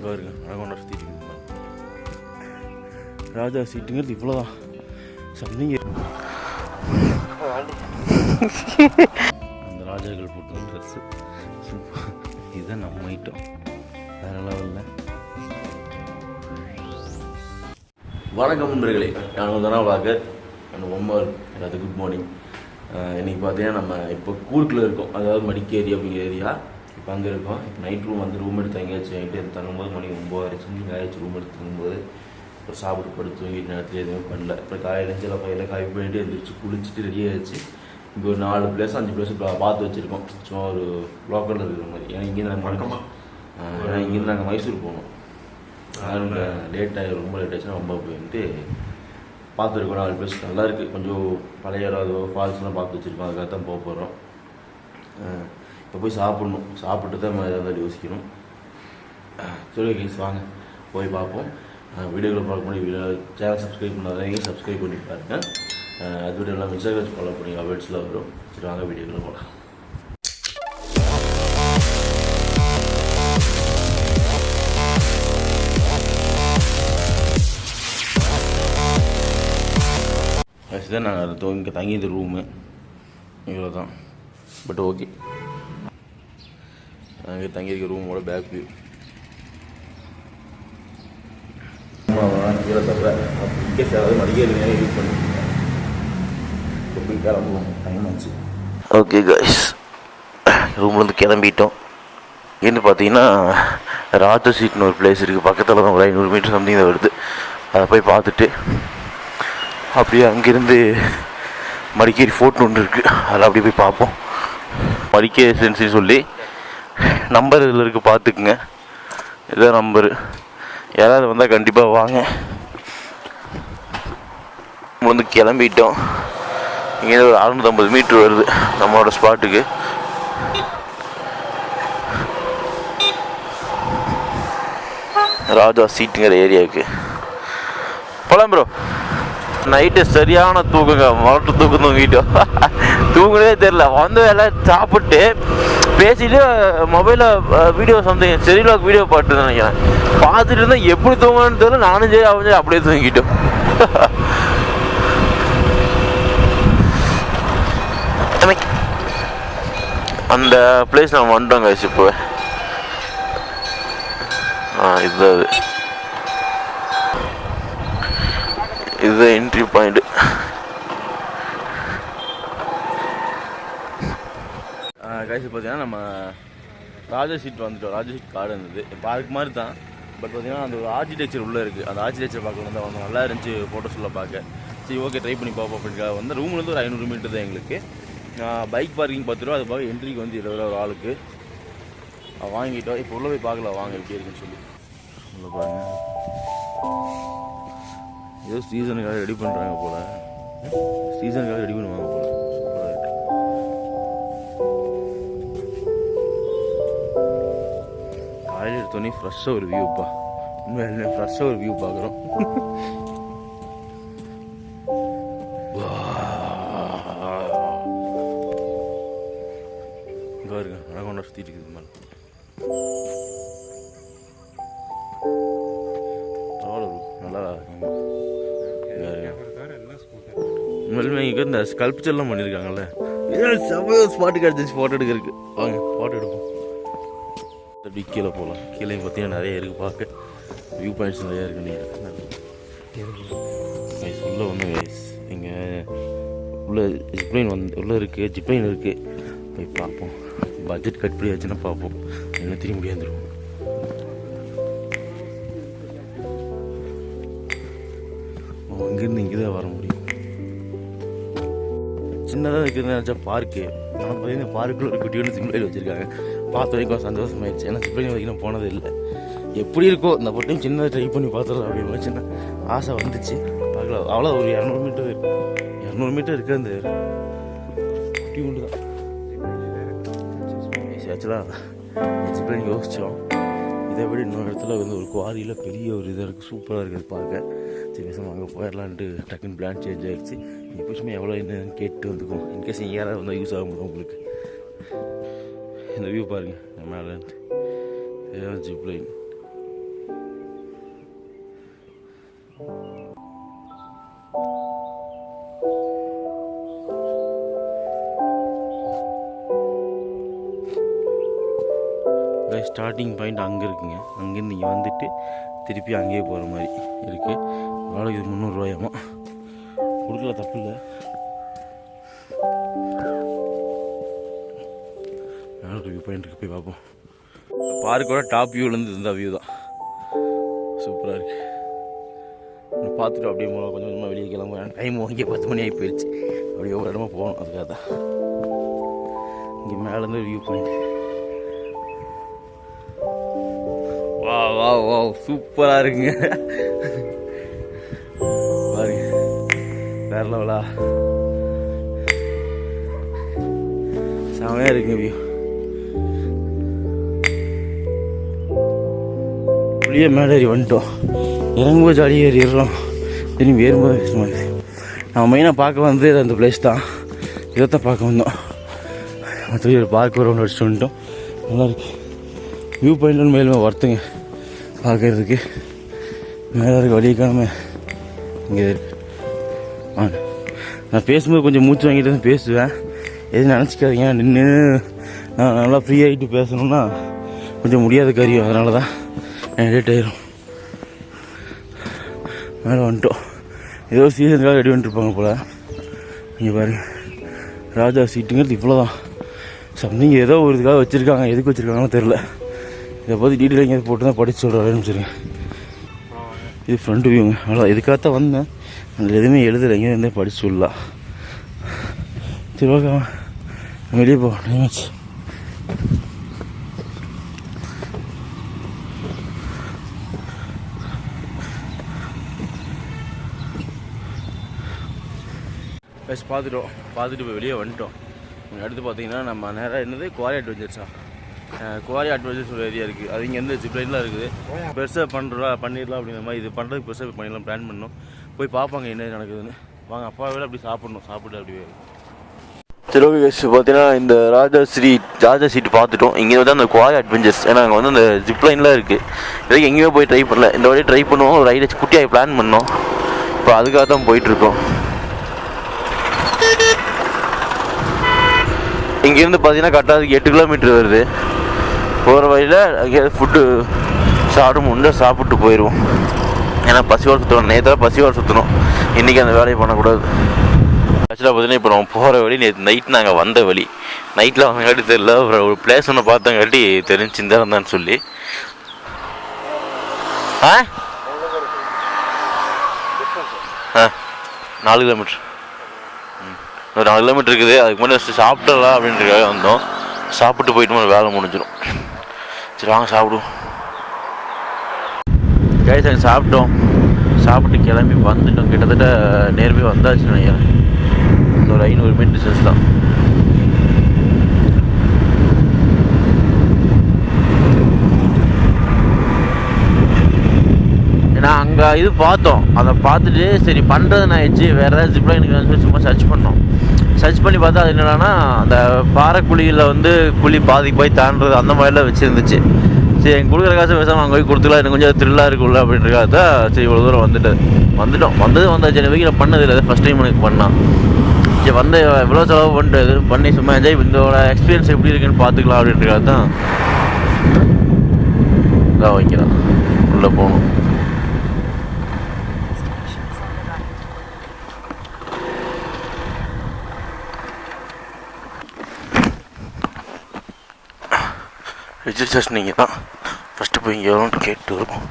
இங்கே வருங்க அழகான சுற்றிட்டு இருக்குது ராஜா சீட்டுங்கிறது இவ்வளோதான் சம்திங் அந்த ராஜாக்கள் போட்டு ட்ரெஸ்ஸு சூப்பர் இதுதான் நம்ம ஐட்டம் வேற லெவலில் வணக்கம் நண்பர்களே. நான் தானே பார்க்க நான் ஒம்பது எல்லாத்துக்கும் குட் மார்னிங் இன்றைக்கி பார்த்தீங்கன்னா நம்ம இப்போ கூர்க்கில் இருக்கோம். அதாவது மடிக்கேரி அப்படிங்கிற ஏரியா. இப்போ அங்கே இருக்கோம் இப்போ நைட் ரூம் வந்து ரூம் எடுத்து எங்கேயாச்சும் நைட்டு தங்கும்போது மணி ஒம்பது ஆயிடுச்சு எங்கேயாச்சும் ரூம் எடுத்து தங்கும்போது. இப்போ சாப்பிட்டு படுத்து தூங்கிட்டு நேரத்தில் எதுவுமே பண்ணல. இப்போ காலையில் எழுந்து எல்லாம் பையில காய் பண்ணிட்டு எழுந்திரிச்சு குளிச்சுட்டு ரெடி ஆயிடுச்சு. இங்கே ஒரு நாலு பிளேஸ் அஞ்சு பிளேஸ் பார்த்து வச்சுருக்கோம். சும்மா ஒரு லோக்கலில் இருக்கிற மாதிரி. ஏன்னா இங்கேருந்து நாங்கள் ஏன்னா இங்கேருந்து நாங்கள் மைசூர் போகணும். அதனால லேட் ஆகி ரொம்ப லேட் ஆச்சுன்னா ரொம்ப போயிட்டு பார்த்துருக்கோம். நாலு பிளேஸ் நல்லா இருக்குது கொஞ்சம் பழைய ஃபால்ஸ்லாம் பார்த்து வச்சுருக்கோம் அதுக்காக தான் போக போகிறோம் இப்போ போய் சாப்பிட்ணும். சாப்பிட்டு தான் நம்ம ஏதாவது யோசிக்கணும். சரி கைஸ் வாங்க. போய் பார்ப்போம். வீடியோவில் பார்க்க முடியும் வீடியோ சேனல் சப்ஸ்கிரைப் பண்ணாதவங்க சப்ஸ்கிரைப் பண்ணி பாருங்க. அஹ் அது இல்லாமல் இன்ஸ்டாகிராம் ஃபாலோ பண்ணி அப்டேட்ஸில் வரும். சரி வாங்க வீடியோக்குள்ள போகலாம் இதுதான் நான் தோ- இங்கே தங்கியது ரூமு இவ்வளோ தான் பட் ஓகே அங்கே தங்கியிருக்க ரூமோட பேக் வியூ கீழே தவிர இன்கேஸ் ஏதாவது மடிக்கேறி நேரம் யூஸ் இப்போ கிளம்புவோம் டைம் ஆச்சு ஓகே காய்ஸ் ரூம்லேருந்து கிளம்பிட்டோம். இங்கேருந்து பார்த்தீங்கன்னா ராஜ சீட்னு ஒரு பிளேஸ் இருக்குது பக்கத்தில் தான் ஒரு ஐநூறு மீட்டர் சம்திங் வருது. அதை போய் பார்த்துட்டு அப்படியே அங்கேருந்து மடிக்கேரி ஃபோர்ட்னு ஒன்று இருக்குது அதில் அப்படியே போய் பார்ப்போம். மடிக்கேரி ஏஜென்சி சொல்லி நம்பர் இதில் இருக்குது பார்த்துக்குங்க இதுதான் நம்பரு. யாராவது வந்தால் கண்டிப்பாக வாங்க. வந்து கிளம்பிட்டோம். இங்கே ஒரு அறுநூத்தம்பது மீட்ரு வருது நம்மளோட ஸ்பாட்டுக்கு. ராஜா சீட்டுங்கிற ஏரியாவுக்கு. போலாம் ப்ரோ நைட்டு சரியான தூக்குங்க மரட்டு தூக்கம் தூங்கிட்டோம் தூங்குனதே தெரில வந்து வேலை சாப்பிட்டு பேசிட்டு மொபைலில் வீடியோ சம்திங் செரிலாக் வீடியோ பாட்டு நினைக்கிறேன். பார்த்துட்டு இருந்தால் எப்படி தூங்கணும்னு தெரியல நானும் சரி அவன் சரி அப்படியே தூங்கிட்டோம். அந்த பிளேஸ் நான் வந்துட்டோம் guys இப்போ ஆ இதுதான் அது. இதுதான் என்ட்ரி பாயிண்ட் காய்ச்சி பார்த்தீங்கன்னா நம்ம ராஜசீட் வந்துட்டோம். ராஜா சீட் கார்டன் இது பார்க் மாதிரி தான். பட் பார்த்தீங்கன்னா அந்த ஒரு ஆர்கிடெக்சர் உள்ளே இருக்குது அந்த ஆர்கிடெக்சர் பார்க்கணும் வந்து வந்து நல்லா இருந்துச்சு ஃபோட்டோஸில் பார்க்க. சரி ஓகே ட்ரை பண்ணி பார்ப்போம். அப்படின்ட்டு uh, வந்து ரூம்லேருந்து ஒரு ஐநூறு மீட்டர் தான் எங்களுக்கு. பைக் பார்க்கிங் பத்து ரூபா அது போக என்ட்ரிக்கு வந்து இருபது ரூபா ஒரு ஆளுக்கு வாங்கிட்டோம். இப்போ உள்ளே போய் பார்க்கல வாங்க எப்படி இருக்குன்னு சொல்லி. உள்ள பாருங்க. ஏதோ சீசனுக்காக ரெடி பண்ணுறாங்க போல. சீசனுக்காக ரெடி பண்ணுவாங்க போல. பார்த்தோன்னே ஃப்ரெஷ்ஷாக ஒரு வியூப்பா உண்மையிலே ஃப்ரெஷ்ஷாக ஒரு வியூ பார்க்குறோம். இங்கே இருங்க அழகான சுற்றிட்டு இருக்குது மேலே நல்லா உண்மையிலுமே இங்கே இந்த ஸ்கல்ப்சர்லாம் பண்ணியிருக்காங்கல்ல ஏன் செமையாக ஸ்பாட்டு கிடச்சிச்சு ஃபோட்டோ எடுக்கிறதுக்கு? வாங்க ஃபோட்டோ எடுப்போம். அப்படி கீழே போகலாம். கீழே பார்த்தீங்கன்னா நிறைய இருக்குது பார்க்க. வியூ பாயிண்ட்ஸ் நிறையா இருக்கு. நீங்கள் கைஸ் உள்ளே வந்து கைஸ் இங்கே உள்ளே ஜிப்ளைன் வந்து உள்ளே இருக்குது ஜிப்ளைன் இருக்குது போய் பார்ப்போம். பட்ஜெட் கட் பண்ணியாச்சுன்னா பார்ப்போம். என்ன திரும்பி முடியாந்துருவோம் அங்கேருந்து இங்கே தான் வரணும். சின்னதாக இருக்குதுன்னு நினச்சா பார்க்கு ஆனால் பார்த்தீங்கன்னா பார்க்கில் ஒரு குட்டியோட சிம்பிளைன் வச்சுருக்காங்க. பார்த்த வரைக்கும் சந்தோஷமாயிடுச்சு. ஏன்னா சிம்பிளைன் வரைக்கும் போனது இல்லை. எப்படி இருக்கோ இந்த டைம் சின்னதாக ட்ரை பண்ணி பார்த்துடலாம் அப்படின்னு சின்ன ஆசை வந்துச்சு. பார்க்கலாம். அவ்வளோ ஒரு இரநூறு மீட்டர் இரநூறு மீட்டர் இருக்குது அந்த குட்டி உண்டு தான். ஆக்சுவலாக சிம்பிளைன் யோசித்தோம் இதை விட இன்னொரு இடத்துல வந்து ஒரு குவாரியில் பெரிய ஒரு இதாக இருக்குது சூப்பராக இருக்குது பார்க்க சரி அங்கே போயிடலான்ட்டு டக்குன்னு பிளான் சேஞ்ச் ஆகிடுச்சு எப்போச்சுமே எவ்வளோ என்னன்னு கேட்டு வந்துக்கும் இன்கேஸ் யாராக வந்தால் யூஸ் ஆக முடியும் உங்களுக்கு இந்த வியூ பாருங்கள் மேலேருந்து இதுதான் ஜிப்லைன் ஸ்டார்டிங் பாயிண்ட் அங்கே இருக்குங்க. அங்கேருந்து நீங்கள் வந்துட்டு திருப்பி அங்கேயே போகிற மாதிரி இருக்குது வாடகை இது முந்நூறுரூவாயாமா கொடுக்கல தப்பு இல்லை. மேலே வியூ பாயிண்ட் போய் பார்ப்போம். பார்க்கோட டாப் வியூலேருந்து இருந்தால் வியூ தான். சூப்பராக இருக்குது பார்த்துட்டு அப்படியே போகலாம் கொஞ்சம் கொஞ்சமாக வெளியே கிளம்ப டைம் வாங்கி பத்து மணி ஆகி போயிடுச்சு. அப்படியே ஒரு இடமா போகணும் அதுக்காக தான். இங்கே மேலேருந்து வியூ பாயிண்ட் வா வா வா சூப்பராக இருக்குங்க. வேற லெவலா செமையாக இருக்குங்க வியூ அப்படியே மேலே ஏறி வந்துட்டோம். இறங்கும்போது ஜாலியாக ஏறிடுறோம் திரும்பி ஏறும்போது கஷ்டமாக இருக்குது நம்ம மெயினாக பார்க்க வந்து அந்த பிளேஸ் தான். இதைத்தான் பார்க்க வந்தோம். மற்றபடி ஒரு பார்க் ஒரு ஒன்று அடிச்சுட்டு வந்துட்டோம். நல்லாயிருக்கு வியூ பாயிண்ட் மேலுமே ஒர்த்துங்க பார்க்கறதுக்கு. மேலே இருக்க வழி காணாம. இங்கே இருக்கு. நான் பேசும்போது கொஞ்சம் மூச்சு வாங்கிட்டு தான் பேசுவேன். எதுவும் நினச்சிக்காதீங்க நின்று நான் நல்லா ஃப்ரீ ஆகிட்டு பேசணும்னா கொஞ்சம் முடியாத காரியம் அதனால தான் லேட் ஆயிரும். மேலே வந்துட்டோம். ஏதோ சீசனுக்காக ரெடி பண்ணிருப்பாங்க போல். இங்கே பாருங்க. ராஜா சீட்டுங்கிறது இவ்வளோ தான் சம்திங் ஏதோ ஒரு இதுக்காக வச்சுருக்காங்க. எதுக்கு வச்சுருக்காங்கன்னு தெரில இதை பற்றி டீட்டெயில் எங்கேயாவது போட்டு தான் படித்து சொல்கிறேன் வச்சுருங்க இது ஃப்ரண்ட் வியூங்க அவ்வளோ இதுக்காகத்தான் வந்தேன். அதில் எதுவுமே எழுதலை எங்கேயும் இருந்தே படித்து சொல்லலாம் சரி ஓகே வெளியே போ டைம் ஆச்சு. பஸ் பார்த்துட்டோம். பார்த்துட்டு இப்போ வெளியே வந்துட்டோம். இங்க அடுத்து பார்த்தீங்கன்னா நம்ம நேராக என்னது? குவாரி அட்வென்ச்சர்ஸா குவாரி அட்வென்ச்சர்ஸ் ஒரு ஏரியா இருக்குது அது இங்கேருந்து ஜிப்லைன்லாம் இருக்குது. பெருசாக பண்ணுறா பண்ணிடலாம் அப்படிங்கிற மாதிரி இது பண்ணுறதுக்கு பெருசாக பண்ணிடலாம் பிளான் பண்ணோம். போய் பார்ப்பாங்க என்ன நடக்குதுன்னு. வாங்க அப்பா வேலை அப்படி சாப்பிடணும் சாப்பிட்டு அப்படி சரி ஓகே கேஸ் பார்த்தீங்கன்னா இந்த ராஜா ஸ்ரீ ராஜா சீட் பார்த்துட்டோம். இங்கே வந்து அந்த குவாரி அட்வென்ச்சர்ஸ் ஏன்னா அங்கே வந்து அந்த ஜிப்லைன்லாம் இருக்குது இதுக்கு எங்கேயுமே போய் ட்ரை பண்ணல. இந்த வாட்டி ட்ரை பண்ணுவோம். ஒரு ரைடு குட்டியாக பிளான் பண்ணோம். இப்போ அதுக்காக தான் போயிட்டுருக்கோம். இங்கேருந்து பார்த்தீங்கன்னா கரெக்டாக எட்டு கிலோமீட்டர் வருது. போகிற வழியில் எங்கேயாவது ஃபுட்டு சாப்பிட முடிஞ்சா சாப்பிட்டு போயிடுவோம். ஏன்னா பசியோடு சுற்றணும் நேற்று பசியோடு சுற்றணும் இன்றைக்கி அந்த வேலையை பண்ணக்கூடாது. ஆக்சுவலாக பார்த்தீங்கன்னா இப்போ நம்ம போகிற வழி நேற்று நைட் நாங்கள் வந்த வழி. நைட்டில் வந்தங்காட்டி தெரியல. ஒரு பிளேஸ் ஒன்று பார்த்தங்காட்டி தெரிஞ்சு இந்த சொல்லி. ஆ? ஆ. நாலு கிலோமீட்டர் ஒரு நாலு கிலோமீட்டர் இருக்குது. அதுக்கு முன்னாடி சாப்பிடலாம் அப்படின்றதுக்காக வந்தோம். சாப்பிட்டு போயிட்டு வேலை முடிஞ்சிடும் சரி வாங்க சாப்பிடுவோம். கைஸ் அங்கே சாப்பிட்டோம். சாப்பிட்டு கிளம்பி வந்துட்டோம். கிட்டத்தட்ட நேர்மே வந்தாச்சு நினைக்கிறேன். இந்த ஒரு ஐநூறு மீட்டர் டிஸ்டன்ஸ் தான். ஏன்னா அங்கே இது பார்த்தோம். அதை பார்த்துட்டு சரி பண்ணுறது நான் ஆயிடுச்சு? வேறு ஏதாவது ஜிப்லைனுக்கு சும்மா சர்ச் பண்ணோம். சர்ச் பண்ணி பார்த்தா அது என்னென்னா அந்த பாறைக்குழியில் வந்து குழி பாதிக்கு போய் தாண்டுறது அந்த மாதிரிலாம் வச்சுருந்துச்சு. சரி எங்கள் கொடுக்குற காசு பேசாமல் அங்கே போய் கொடுத்துக்கலாம். எனக்கு கொஞ்சம் த்ரில்லாக இருக்குல்ல அப்படின்றக்காக தான் சரி இவ்வளோ தூரம் வந்துட்டு வந்துட்டோம். வந்தது வந்தாச்சு. எனக்கு நான் பண்ணது இல்லை ஃபஸ்ட் டைம் எனக்கு பண்ணான் சரி வந்து எவ்வளோ செலவு பண்ணுறது இது பண்ணி சும்மா என்ஜாய் இதோட எக்ஸ்பீரியன்ஸ் எப்படி இருக்குன்னு பார்த்துக்கலாம் அப்படின்றக்காக தான் இதான் வைக்கலாம் உள்ளே போகணும். ரிஜிஸ்ட்ரேஷன் நீங்கள் தான். ஃபஸ்ட்டு போய் இங்கே எவ்வளோன்ட்டு கேட்டு வருவோம்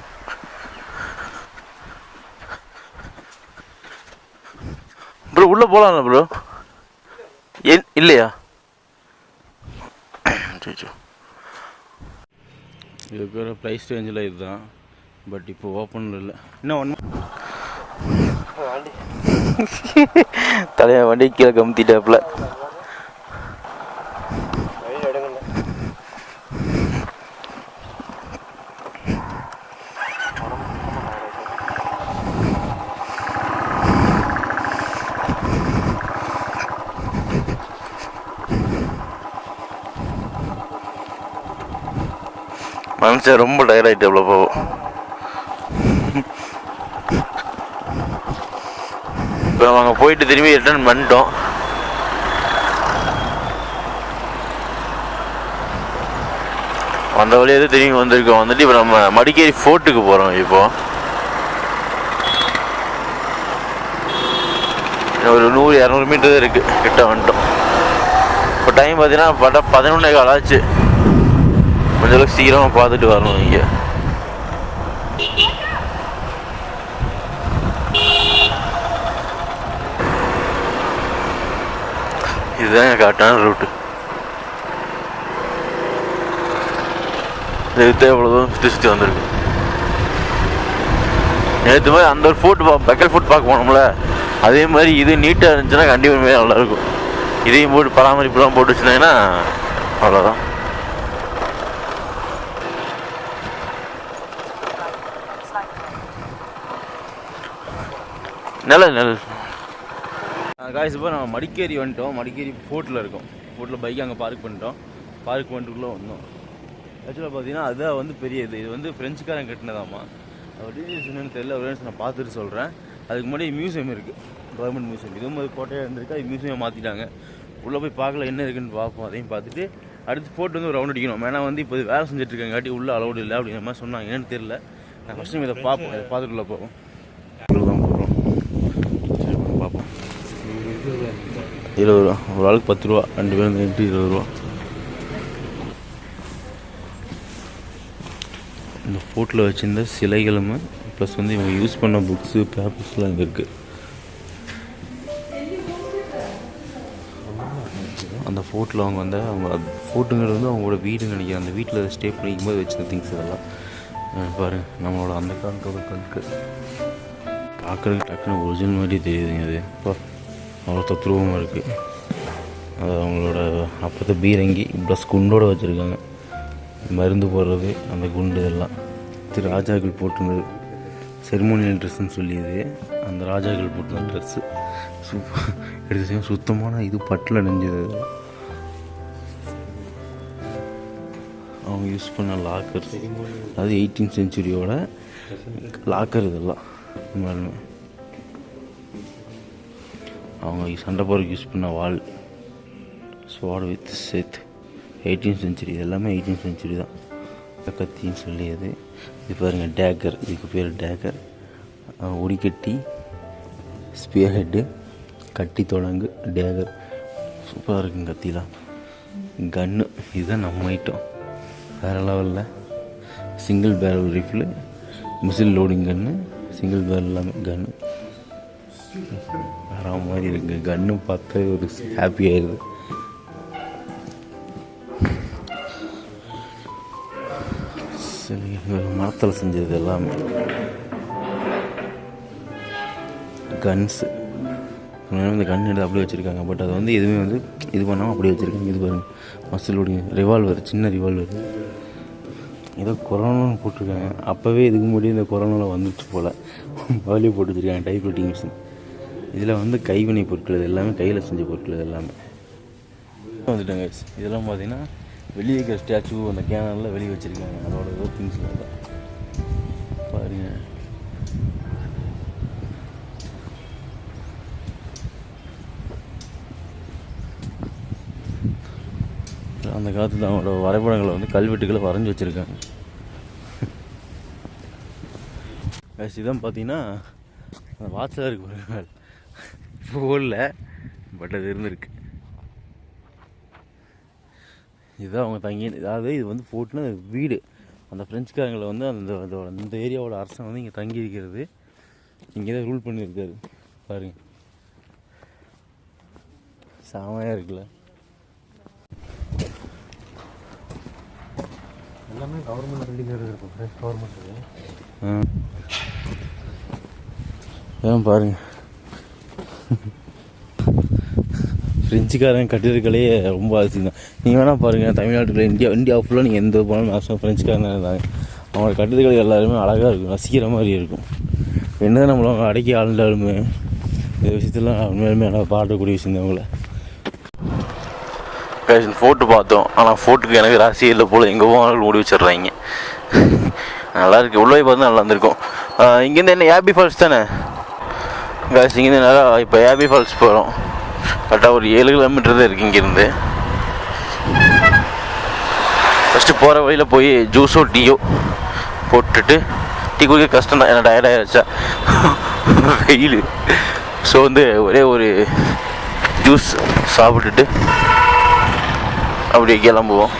ப்ரோ உள்ளே போகலாம்ல ப்ரோ ஏன் இல்லையா? ஒரு ப்ரைஸ் ரேஞ்சில் இதுதான். பட் இப்போ ஓப்பனில் இல்லை. இன்னும் ஒன் தலையை வண்டி கீழே கமுத்திட்டாப்புல. மனுஷன் ரொம்ப டயர்ட் ஆகிட்டு எவ்வளோ போவோம் இப்போ அங்கே போயிட்டு திரும்பி ரிட்டர்ன் பண்ணிட்டோம். வந்த வழியாக திரும்பி வந்திருக்கோம். வந்துட்டு இப்போ நம்ம மடிக்கேரி ஃபோர்ட்டுக்கு போகிறோம் இப்போ. ஒரு நூறு இரநூறு மீட்டர் தான் இருக்குது கிட்ட வந்துட்டோம். இப்போ டைம் பார்த்தீங்கன்னா பட்ட பதினொன்றே கால் ஆச்சு. கொஞ்சம் சீக்கிரமாக பார்த்துட்டு வரணும் இங்கே. இதுதான் கரெக்டான ரூட்டு. இது எவ்வளோ தூரம் சுற்றி சுற்றி வந்திருக்கு. நேற்று மாதிரி அந்த ஒரு ஃபுட் பா பெக்கல் ஃபுட் பார்க்க போனோம்ல. அதே மாதிரி இது நீட்டாக இருந்துச்சுன்னா கண்டிப்பாக நல்லாயிருக்கும் இதையும் போட்டு பராமரிப்புலாம் போட்டு வச்சுருந்தாங்கன்னா அவ்வளோதான் நல்ல நல்ல காய்ஸ் இப்போ நம்ம மடிக்கேரி வந்துட்டோம். மடிக்கேரி ஃபோர்ட்டில் இருக்கோம். ஃபோர்ட்டில் பைக் அங்கே பார்க் பண்ணிட்டோம். பார்க் பண்ணிட்டுக்குள்ளே வந்தோம். ஆக்சுவலாக பார்த்தீங்கன்னா அதுதான் வந்து பெரிய இது. இது வந்து ஃப்ரெஞ்சுக்காரன் கட்டினதாம்மா. அவர் என்னன்னு தெரியல அப்படின்னு நான் பார்த்துட்டு சொல்கிறேன் அதுக்கு முன்னாடி மியூசியம் இருக்குது கவர்மெண்ட் மியூசியம் இதுவும் ஒரு கோட்டையாக இருந்திருக்கு? அது மியூசியம் மாற்றிட்டாங்க உள்ளே போய் பார்க்கல என்ன இருக்குன்னு பார்ப்போம். அதையும் பார்த்துட்டு அடுத்து ஃபோட்டோ வந்து ஒரு ரவுண்ட் அடிக்கணும். ஏன்னா வந்து இப்போ வேலை செஞ்சுட்டு இருக்காங்காட்டி உள்ளே அலௌடு இல்லை அப்படிங்கிற மாதிரி சொன்னாங்க. என்னன்னு தெரியல. நான் ஃபஸ்ட் டைம் இதை பார்ப்போம். அதை பார்த்துட்டு போவோம் உள்ள தான் போகிறோம் சரி வாங்க பார்ப்போம் இருபது ரூபா. ஒரு ஆளுக்கு பத்து ரூபா ரெண்டு பேரும் சேர்ந்து இருபது ரூபா. இந்த ஃபோட்டில் வச்சுருந்த சிலைகளும் ப்ளஸ் வந்து இவங்க யூஸ் பண்ண புக்ஸு பேப்பர்ஸ்லாம் இங்கே இருக்குது அந்த ஃபோட்டில் அவங்க வந்து அவங்க ஃபோட்டுங்கிறது வந்து அவங்களோட வீடுன்னு நினைக்கிறேன். அந்த வீட்டில் ஸ்டே பண்ணிக்கும் போது வச்சிருந்த திங்ஸ் இதெல்லாம். பாரு நம்மளோட அந்த காலத்தோட கல்கு பார்க்குறதுக்கு டக்குன்னு ஒரிஜினல் மாதிரி தெரியுதுங்க அது இப்போ அவ்வளோ தத்ரூபமாக இருக்குது அது அவங்களோட அப்பத்தை பீரங்கி ப்ளஸ் குண்டோடு வச்சுருக்காங்க. மருந்து போடுறது அந்த குண்டு இதெல்லாம். திரு ராஜாக்கள் போட்டுருந்தது. செரிமோனியல் ட்ரெஸ்ஸுன்னு சொல்லியது. அந்த ராஜாக்கள் போட்டிருந்த ட்ரெஸ்ஸு சூப்பர் எடுத்து சுத்தமான இது பட்டில் நெஞ்சது அவங்க யூஸ் பண்ண லாக்கர் அது எயிட்டீன் செஞ்சுரியோட லாக்கர் இதெல்லாம். உண்மையாலுமே அவங்க சண்டை போகிறதுக்கு யூஸ் பண்ண வால் ஸ்வாட் வித் சேத் எயிட்டீன் செஞ்சுரி இது எல்லாமே எயிட்டீன் செஞ்சுரி தான். கத்தின்னு சொல்லி அது. இது பாருங்கள் டேக்கர் இதுக்கு பேர் டேக்கர் ஒடிக்கட்டி ஸ்பியர் ஹெட்டு கட்டி தொடங்கு டேகர் சூப்பராக இருக்குங்க கத்திலாம். கன்னு இதுதான் நம்ம ஐட்டம் வேறு லெவலில் single barrel refill missile loading gun single barrel எல்லாமே கன்று வேற மாதிரி இருக்கு. கன்று பார்த்தா ஒரு ஹாப்பி ஆயிடுது. சரி மரத்தில் செஞ்சது எல்லாமே. கன்ஸு இந்த கன் எடுத்து அப்படியே வச்சுருக்காங்க. பட் அது வந்து எதுவுமே வந்து இது பண்ணாமல் அப்படியே வச்சுருக்காங்க. இது பாருங்க. மசிலுடைய ரிவால்வர் சின்ன ரிவால்வர் ஏதோ கொரோனான்னு போட்டிருக்காங்க. அப்போவே இதுக்கு முன்னாடி இந்த கொரோனாவில் வந்துச்சு போல். முதலே போட்டு வச்சுருக்காங்க டைப் ரைட்டிங் மிஷின் இதில் வந்து கைவினை பொருட்கள் இது எல்லாமே கையில் செஞ்ச பொருட்கள் இது எல்லாமே. வந்துட்டேங்க இதெல்லாம் பார்த்தீங்கன்னா வெளியே இருக்கிற ஸ்டாச்சு அந்த கேனரில் வெளியே வச்சுருக்காங்க. அதோட ஏதோ திங்ஸ்லாம் தான் பாருங்க. அந்த காலத்தில் அவங்களோட வரைபடங்களை வந்து கல்வெட்டுகளை வரைஞ்சி வச்சுருக்காங்க. Guys, இதான் பார்த்தீங்கன்னா அந்த வாட்சில் இருக்கு பாருங்க. போடல பட் அது இருந்திருக்கு. இதுதான் அவங்க தங்கி அதாவது இது வந்து போட்டுனா வீடு. அந்த ஃப்ரெஞ்சுக்காரங்களை வந்து அந்த அதோட அந்த ஏரியாவோட அரசன் வந்து இங்கே தங்கி இருக்கிறது. இங்கே தான் ரூல் பண்ணியிருக்காரு. பாருங்க. செமையாக இருக்குல்ல. எல்லாமே கவர்மெண்ட் பில்டிங் இருக்கும் ஃப்ரெஷ் கவர்மெண்ட் ஏன் பாருங்க. ஃப்ரெஞ்சுக்காரன் கட்டிடக்கலையே ரொம்ப அதிசயம் தான் நீங்கள் வேணால் பாருங்கள் தமிழ்நாட்டில் இந்தியா இந்தியா ஃபுல்லாக நீங்கள் எந்த போனாலும் மேக்ஸிமம் ஃப்ரெஞ்சுக்காரன் இருந்தாங்க அவங்களோட கட்டிடக்கலை எல்லாருமே அழகாக இருக்கும் ரசிக்கிற மாதிரி இருக்கும். என்ன நம்மள அடக்கி ஆளுண்டாலுமே இந்த விஷயத்தெல்லாம் உண்மையிலுமே நல்லா பாடக்கூடிய விஷயம் தான் அவங்கள ஃபோர்ட்டு பார்த்தோம். ஆனால் ஃபோர்ட்டுக்கு எனக்கு ராசி இல்லை போல் எங்கே போனாலும் மூடி வச்சிடுறாங்க. நல்லா இருக்கு. உள்ளே பார்த்து நல்லா இருந்திருக்கும். இங்கேருந்து என்ன ஏபி ஃபால்ஸ் தானே? காசு இங்கேருந்து நல்லா இப்போ ஏபி ஃபால்ஸ் போகிறோம் கரெக்டாக ஒரு ஏழு கிலோமீட்டர் தான் இருக்குது இங்கேருந்து. ஃபஸ்ட்டு போகிற வழியில் போய் ஜூஸோ டீயோ போட்டுட்டு டீ குடிக்க கஷ்டம் தான். ஏன்னா டயர்டாகிடுச்சா வெயில். ஸோ வந்து ஒரே ஒரு ஜூஸ் சாப்பிட்டுட்டு அப்படியே கிளம்புவோம்.